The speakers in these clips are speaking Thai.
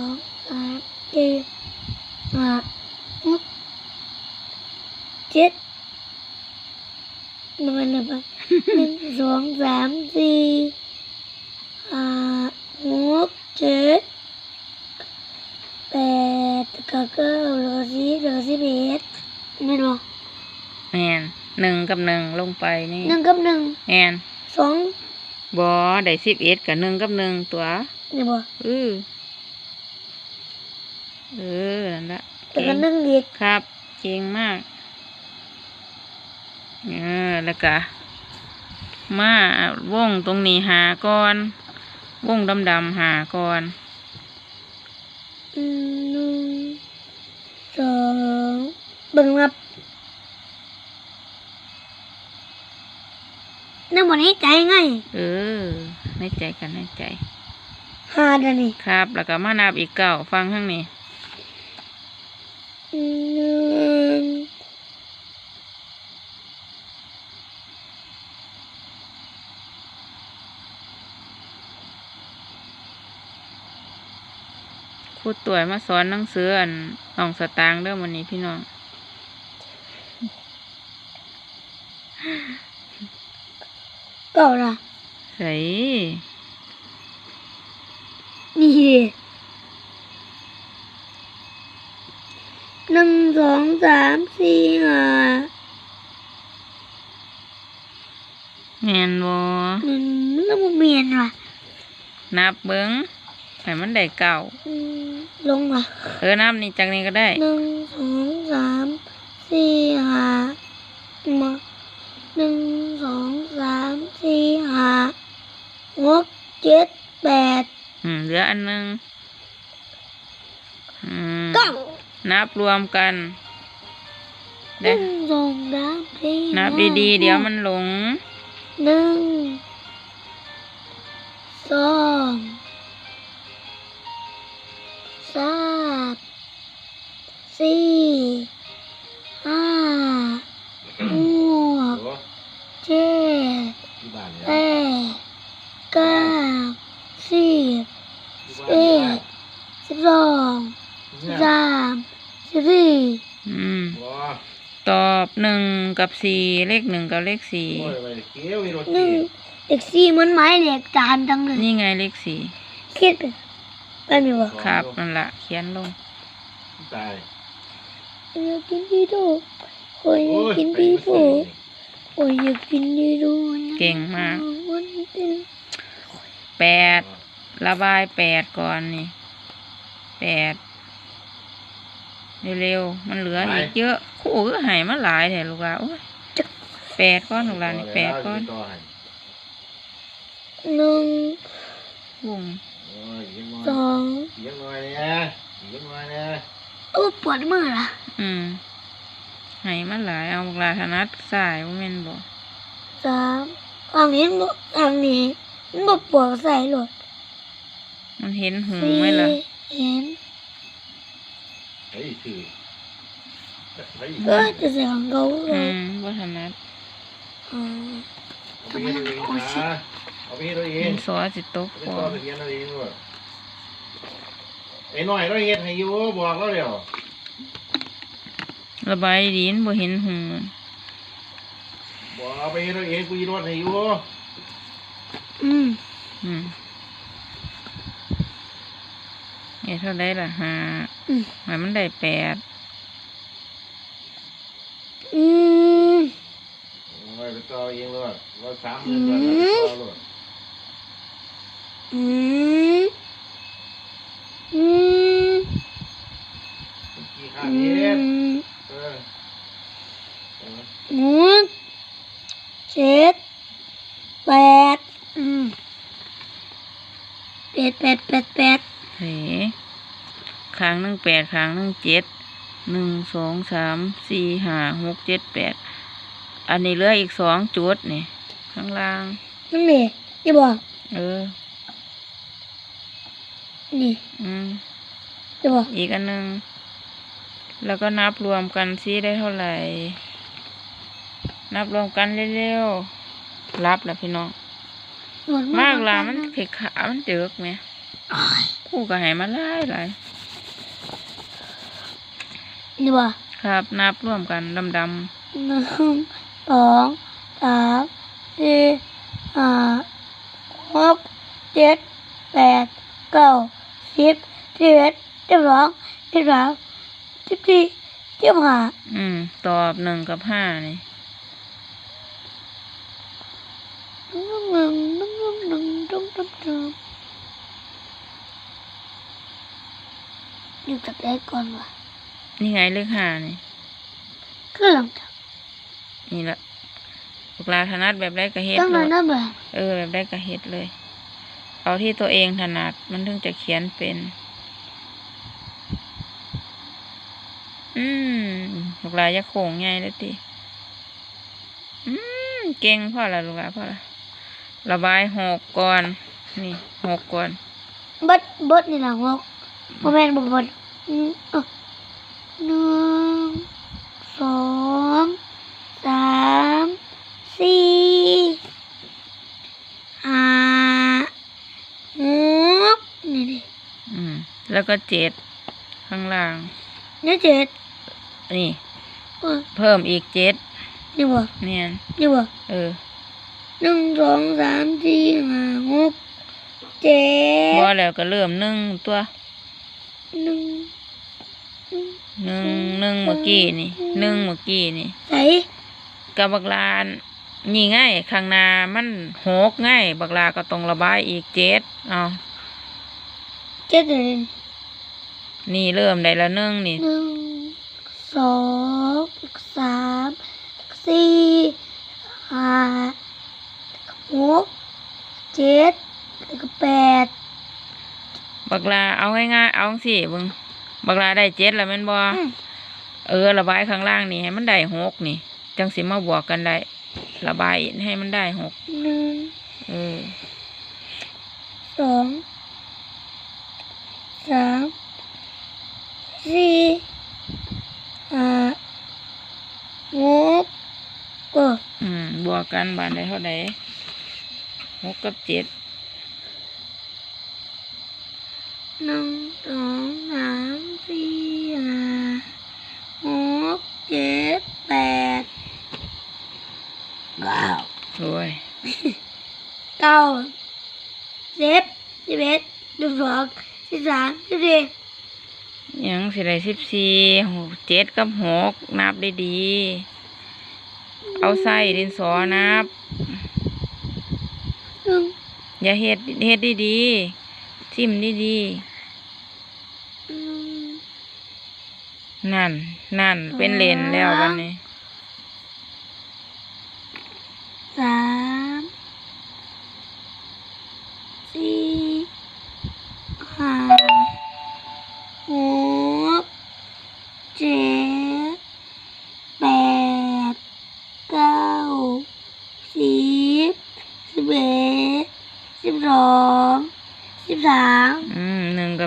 องสามสี่ห้าหกเจ็ดนับไปนับไปหนึ่งสองสามสี่ห้าหกเจ็ดแปดแล้วก็เก้าแล้วก็สิบแล้วก็สิบเอ็ดไม่หรอแมนหนึ่งกับหนึ่งลงไปนี่หนึ่งกับหนึ่งแมนสองบอได้สิบเอ็ดกับหนึ่งกับหนึ่งตัวนี่บ่เออ เออนั่นละแล้วเก่ก็งหนึ่งอีกครับ เก่งมากเออแล้วก็มาวงตรงนี้หาก่อน วงดำๆหาก่อนอืมหนึ่งสองเบิ่งนับนั่งบนนี้ใจไง เออในใจกันในใจหาเดี๋ยวนี้ครับ แล้วก็มานับอีกเก้าฟังข้างนี้ หนึ่งครูต่วยมาสอนหนังสืออันน้องสตางค์เด้อวันนี้พี่น้องเก่าละใส่นี่หนึ่ง สองสามสี่ห้าแมนบอหนึ่งแล้วมันเมียนว่ะนับเบิ้งให้มันได้เก้าอืมลงว่ะเออนับนี่จากนี้ก็ได้หนึ่งสองสามสี่ห้ามาหนึ่งสองสามสี่ห้าหกเจ็ดแปด อืมเหลืออันหนึงอืม เก้า นับรวมกันหได้นึ่งสองสามสี่นับห้าดีๆ เดี๋ยวมันหลงหนึ่งสอง ตอบหนึ่งกับสี่เลขหนึ่งกับเลขสี่โอ้ยไปเกี้ยวอีโรหนึ่ตีงเด็กสี่เหมือนไม้เด็กจานจังเลยนี่ไงเลขสี่คิดเป็นเป็นไหมวะครับนั่นละเขียนลงตายอยากกินดีดูโอ้ยอยากกินดีดูโอ้ยอยากกินดีดูเก่งมากวันเป็นแปดระบายแปดก่อนนี่แปดเร็วๆมันเหลืออีกเยอะ คู่ก็ใหายมาหลายแถลูกหลานโอ้ยแปดก้อนลูกหลานนี่แปดก้อนต่อให้หนึ่งวงโอ้ยยิงมาสองยิงมาเนี่ยยิงมาเนี่ยโอ้ปวดมือละอืมใหายมาหลายเอาลูกหลานถนัดสายว่าแม่นบอกสามทางนี้บ่ทางนี้มันบ่ปวดใส่หลดมันเห็นหูสี่ไหมล่ะเห็นเฮ้ยคือ เฮ้ยก็จะใส่ของเขาเลอืยมว่าถนัดอ๋อเอาไปเฮ็ดเอาเองนะเอาไปเฮ็ดเอาเอดิงนสอสิตกเป็นก่อตัวนไปเฮ็ดเอาเองด้วยไอ้น้อยเราเฮ็ดให้อยู่บอกเราเดี๋ยวระบายดีนบ่เห็นหูบอกเอาไปเฮ็ดเอาเองกูยีรถให้อยู่อืมอืมเอ๊ะเท่าไรล่ะห้าอืมหมายมันได้แปด อืม โอ้ยไป ต่อเองเลยว่าสามหมื่นบาทแล้วต่อเลยอืมอืมกี่ข้าอืเฮ็ดมเออเออหกเจ็ดแปดอืมแปดแปดแปดแปดเฮ้ครั้งหนึ่งแปดครั้งหนึ่งเจ็ดหนึ่งสองสามสี่ห้าหกเจ็ดแปด อันนี้เหลืออีกสองจุดนี่ ข้างล่าง นั่นนี่นี่บอกเออ นี่อืมนี่บอกอีกอันหนึ่งแล้วก็นับรวมกันซิได้เท่าไหร่ นับรวมกันเร็วๆรับแล้วพี่น้องหนวดมากลากัมันนะเขขามันเจือกไหมอ้ายครูก็ให้มาหลายหลายนี่บ่ครับ นับร่วมกันดำหนึ่งส องสามสี่ห้าหกเจ็ดแปดเก้าสิบสิบเอ็ดสิบสองสิบสามสิบสี่สิบห้าอืม ตอบหนึ่งกับห้านี่หนึ่งหนึ่งหนึ่งหนึ่งหนึ่งหนึ่งหนึ่งอยู่จากไหนก่อนวะนี่ไงเลขห้านี่ก็หลังจาก นี่ละพวกเราถนัดแบบได้ก็เฮ็ดตั้งเลนานยนั่นแบบเออ แบบได้ก็เฮ็ดเลย เอาที่ตัวเองถนัดมันถึงจะเขียนเป็น อืมลูกหลานจะโค้งไงเลยติอืมเก่งพ่อละลูกหลานพ่อละระบายหกก่อน นี่หกก่อน เบิดเบิดนี่หลังวกโมเมนต์บ่เบิดอืมเอ้าหนึ่งสองสาม สี่ห้าหกนี่ดิอืม แล้วก็เจ็ดข้างล่าง นี่เจ็ดนี่ เออเพิ่มอีกเจ็ดนี่บ่เนี่ยนี่บ่เออหนึ่งสองสามสี่ห้าหกเจ็พอดแล้วก็เริ่มหนึ่งตัวหนึ่งหนึ่งหนึ่งเมื่อกี้นี่หนึ่งเมื่อกี้นี่ใส่กับบักลาน นี่ง่ายข้างหน้ามันหกง่ายบักลาก็ต้องระบายอีกเจ็ดเอาเจ็ดเลยนี่เริ่มได้ละหนึ่งนี่หนึ่งสองสามสี่ห้าหกเจ็ดแล้วก็แปดบักลาเอาง่ายๆเอาสิเบึงบักลาได้เจ็ดแล้วแม่นบ่อืมเออระบายข้างล่างนี่ให้มันได้หกนี่ จังสิมาบวกกันได้ ระบายให้มันได้หกหนึ่งเออสองสามสี่ห้าหกเอออืมบวกกันบานได้เท่าไหร่หกกับเจ็ดหนึ่งสองสามสี่ห้าหกเจ็ดแปด เก้าโอ้ยเก้าสิบสิบเอ็ดสิบสองสิบสามสิบสี่ยังสิได้สิบสี่หกเจ็ดกับหกนับได้ดี เอาใส่ดินสอนับ หนึ่งอย่าเฮ็ดเฮ็ดดีๆทิมดีหนึ่งๆนั่น นั่นเป็นเลนแล้ววันนี้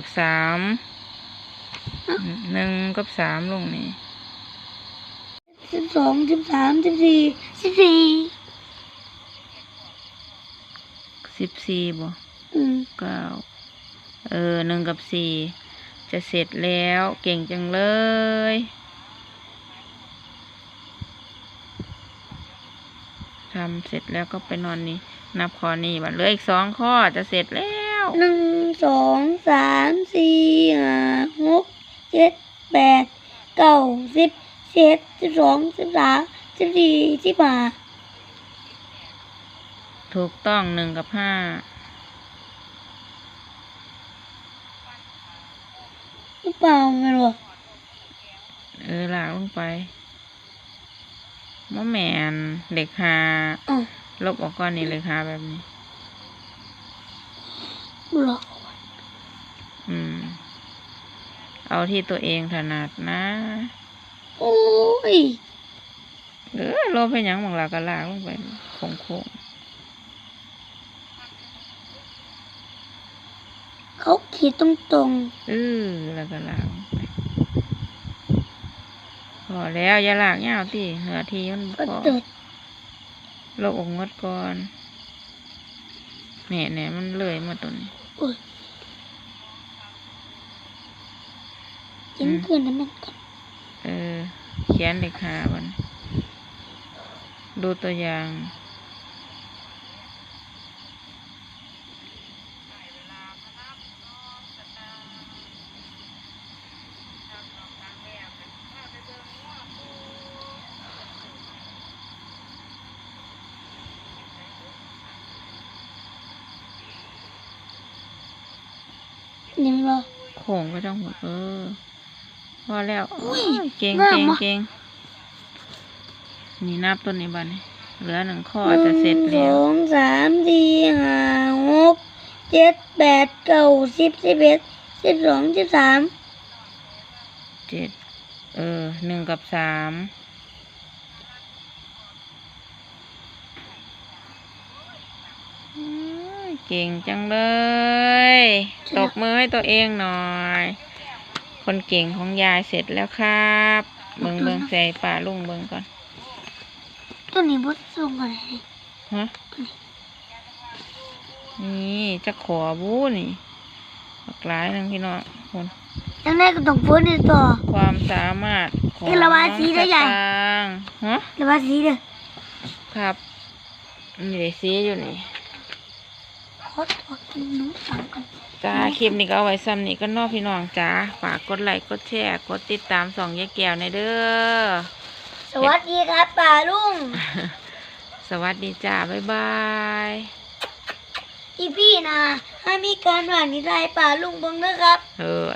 กับสามหนึ่งกับสามลงนี่สิบสองสิบสามสิบสี่สิบสี่สิบสี่บ่อืมเก้าเออหนึ่งกับสี่จะเสร็จแล้วเก่งจังเลยทำเสร็จแล้วก็ไปนอนนี่ นับข้อนี้บัดเหลืออีกสองข้อจะเสร็จแล้วหนึ่ง สองสามสี่ห้าหกเจ็ดแปดเก้าสิบสิบเอ็ดสิบสองสิบสามสิบสี่สิบห้าถูกต้องหนึ่งกับห้าหรือเปล่าไงวะเออลากลงไปมะแมนเหล็กหาอ๋อลบออกก้อนนี่เหล็กหาแบบนี้หรออืม เอาที่ตัวเองถนัดนะ โอ้ยเออลบไปหยังบางลาก็ลากลงไปโค้งโค้งเขาขีดตรงตรงๆเออแล้วก็ลากลงไปพอแล้วอย่าลากยาวที่เนื้อที่มันๆก็พอเติดลบออกงดก่อนเนี่ยเนี่ยมันเลยมาตัวนี้ โอ้ย กินคืนนั้นมันก่อนเออ เขียนเลขหาบัน ดูตัวอย่าง ยังรอโค้งไปทั้งหมดเออ พอแล้วอุ้ยโอ้ยเก่งงามเก่งว่ะเก่งนี่นับต้นนี้บันเหลือหนึ่งข้อจะเสร็จหแล้นึ่งวสองสามสี่ห้าหกเจ็ดแปดเก้าสิบสิบเอ็ดสิบสองสิบสามเจ็ดเออหนึ่งกับสามอื้อเก่งจังเลย ตบมือให้ตัวเองหน่อย คนเก่งของยายเสร็จแล้วครับเบิงเบิงใส่ป่าลุงเบิงก่อน ตัวนี้บดสูงอะไรฮะนี่จะขอบูนี่หลากหลายหนึงพี่น้องคนยังได้ก็ต้องพ้นในต่อ ความสามารถของเอ้ยระบายสีได้ใหญ่น้องสตางค์ฮะระบายสีเด้อครับนี่ได้สีอยู่นี่ข อตัวกินหนูสังกันจ้าคลิปนี้ก็เอาไว้ซ้ำนี่ก็นอกพี่น้องจ้าฝากกดไลค์กดแชร์กดติดตามสองยายแก้วในอยเด้อสวัสดีครับป่าลุงสวัสดีจ้าบ๊ายบายอีพี่นะให้มีการหวานนิทายป่าลุงเบังนะครับเออ